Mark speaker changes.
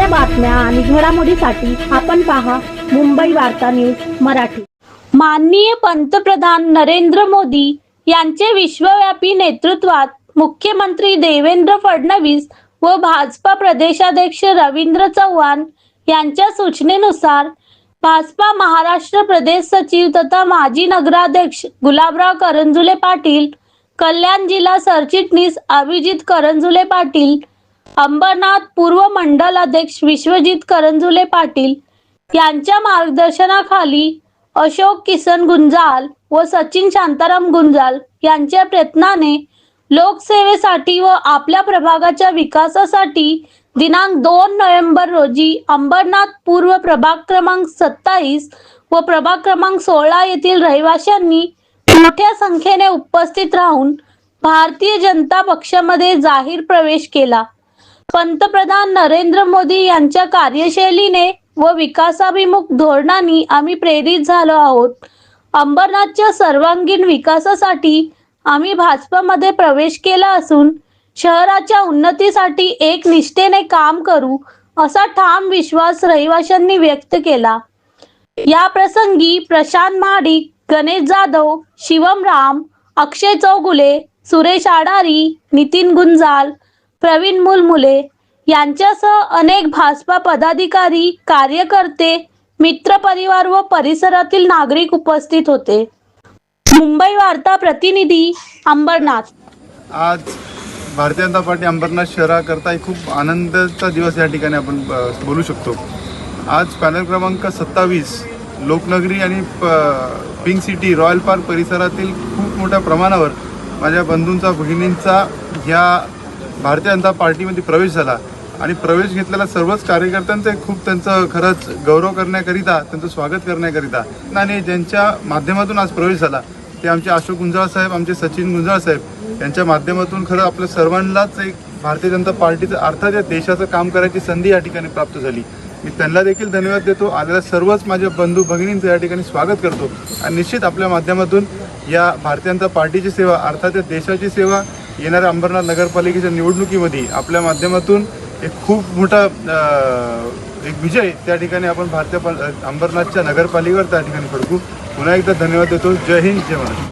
Speaker 1: बातम्या आणि घडामोडीसाठी आपण पहा मुंबई वार्ता न्यूज मराठी. माननीय पंतप्रधान नरेंद्र मोदी यांचे विश्वव्यापी नेतृत्वात मुख्यमंत्री देवेंद्र फडणवीस व भाजपा प्रदेशाध्यक्ष रवींद्र चव्हाण यांच्या सूचनेनुसार भाजपा महाराष्ट्र प्रदेश सचिव तथा माजी नगराध्यक्ष गुलाबराव करंजुले पाटील कल्याण जिल्हा सरचिटणीस अभिजित करंजुले पाटील अंबरनाथ पूर्व मंडल अध्यक्ष विश्वजित करंजुले पाटील यांच्या मार्गदर्शनाखाली अशोक किसन गुंजाल व सचिन शांताराम गुंजाल यांच्या प्रयत्नाने लोकसेवेसाठी व आपल्या प्रभागाच्या विकासासाठी दिनांक दोन नोव्हेंबर रोजी अंबरनाथ पूर्व प्रभाग क्रमांक सत्तावीस व प्रभाग क्रमांक सोळा येथील रहिवाशांनी मोठ्या संख्येने उपस्थित राहून भारतीय जनता पक्षामध्ये जाहीर प्रवेश केला. पंतप्रधान नरेंद्र मोदी यांच्या कार्यशैलीने व विकासाभिमुख धोरणांनी आम्ही प्रेरित झालो आहोत. अंबरनाथच्या सर्वांगीण विकासासाठी आम्ही भाजपमध्ये प्रवेश केला असून शहराच्या उन्नतीसाठी एक निष्ठेने काम करू असा ठाम विश्वास रहिवाशांनी व्यक्त केला. या प्रसंगी प्रशांत महाडिक गणेश जाधव शिवम राम अक्षय चौगुले सुरेश आडारी नितीन गुंजाल प्रवीण मुलमुले यांच्यासह अनेक भाजपा पदाधिकारी कार्यकर्ते मित्रपरिवार व परिसरातील नागरिक उपस्थित होते. मुंबई वार्ता प्रतिनिधी अंबरनाथ.
Speaker 2: आज भारतीय जनता पार्टी अंबरनाथ शहराकरता एक खूप आनंदाचा दिवस या ठिकाणी आपण बोलू शकतो. आज पॅनल क्रमांक सत्तावीस लोकनगरी आणि प- पिंक सिटी रॉयल पार्क परिसरातील खूप मोठ्या प्रमाणावर माझ्या बंधूंचा भगिनींचा ह्या भारतीय जनता पार्टीमध्ये प्रवेश झाला आणि प्रवेश घेतलेल्या सर्वच कार्यकर्त्यांचे खूप त्यांचं खरंच गौरव करण्याकरिता त्यांचं स्वागत करण्याकरिता आणि ज्यांच्या माध्यमातून आज प्रवेश झाला ते आमचे अशोक गुंजाळ साहेब आमचे सचिन गुंजाळ साहेब यांच्या माध्यमातून खरं आपल्या सर्वांनाच एक भारतीय जनता पार्टीचं अर्थात या देशाचं काम करायची संधी या ठिकाणी प्राप्त झाली. मी त्यांना देखील धन्यवाद देतो. आलेल्या सर्वच माझ्या बंधू भगिनींचं या ठिकाणी स्वागत करतो. आणि निश्चित आपल्या माध्यमातून या भारतीय जनता पार्टीची सेवा अर्थात या देशाची सेवा येणाऱ्या अंबरनाथ नगरपालिकेच्या निवडणुकीमध्ये आपल्या माध्यमातून एक खूप मोठा एक विजय त्या ठिकाणी आपण भारतीय अंबरनाथच्या नगरपालिकेवर त्या ठिकाणी फडकू. पुन्हा एकदा धन्यवाद देतो. जय हिंद जय महाराष्ट्र.